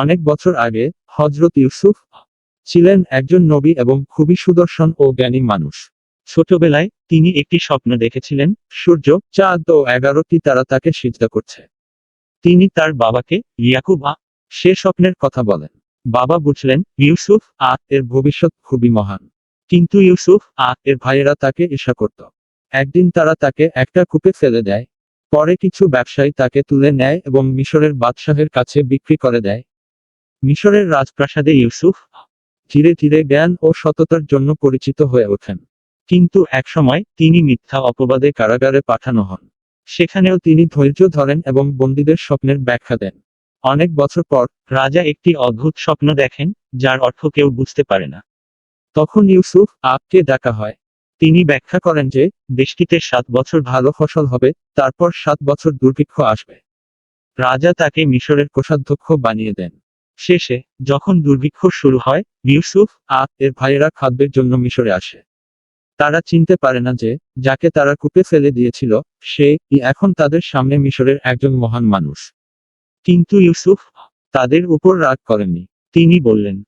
অনেক বছর আগে হজরত ইউসুফ ছিলেন একজন নবী এবং খুবই সুদর্শন ও জ্ঞানী মানুষ। ছোটবেলায় তিনি একটি স্বপ্ন দেখেছিলেন, সূর্য চাঁদ ও এগারোটি তারা তাকে সিজদা করছে। তিনি তার বাবাকে, ইয়াকুব সে স্বপ্নের কথা বলেন। বাবা বুঝলেন, ইউসুফ আ এর ভবিষ্যৎ খুবই মহান। কিন্তু ইউসুফ আ এর ভাইয়েরা তাকে ঈর্ষা করত। একদিন তারা তাকে একটা কূপে ফেলে দেয়। পরে কিছু ব্যবসায়ী তাকে তুলে নেয় এবং মিশরের বাদশাহের কাছে বিক্রি করে দেয়। মিশরের রাজপ্রাসাদে ইউসুফ ধীরে ধীরে জ্ঞান ও সততার জন্য পরিচিত হয়ে ওঠেন। কিন্তু একসময় তিনি মিথ্যা অপবাদে কারাগারে পাঠানো হন। সেখানেও তিনি ধৈর্য ধরেন এবং বন্দীদের স্বপ্নের ব্যাখ্যা দেন। অনেক বছর পর রাজা একটি অদ্ভুত স্বপ্ন দেখেন, যার অর্থ কেউ বুঝতে পারে না। তখন ইউসুফ আপকে ডাকা হয়। তিনি ব্যাখ্যা করেন যে, দেশটিতে সাত বছর ভালো ফসল হবে, তারপর সাত বছর দুর্ভিক্ষ আসবে। রাজা তাকে মিশরের কোষাধ্যক্ষ বানিয়ে দেন। শেষে, যখন দুর্ভিক্ষ শুরু হয়, ইউসুফ আ এর ভাইয়েরা খাদ্যের জন্য মিশরে আসে। তারা চিনতে পারে না যে, যাকে তারা কূপে ফেলে দিয়েছিল, সে এখন তাদের সামনে মিশরের একজন মহান মানুষ। কিন্তু ইউসুফ তাদের উপর রাগ করেননি। তিনি বললেন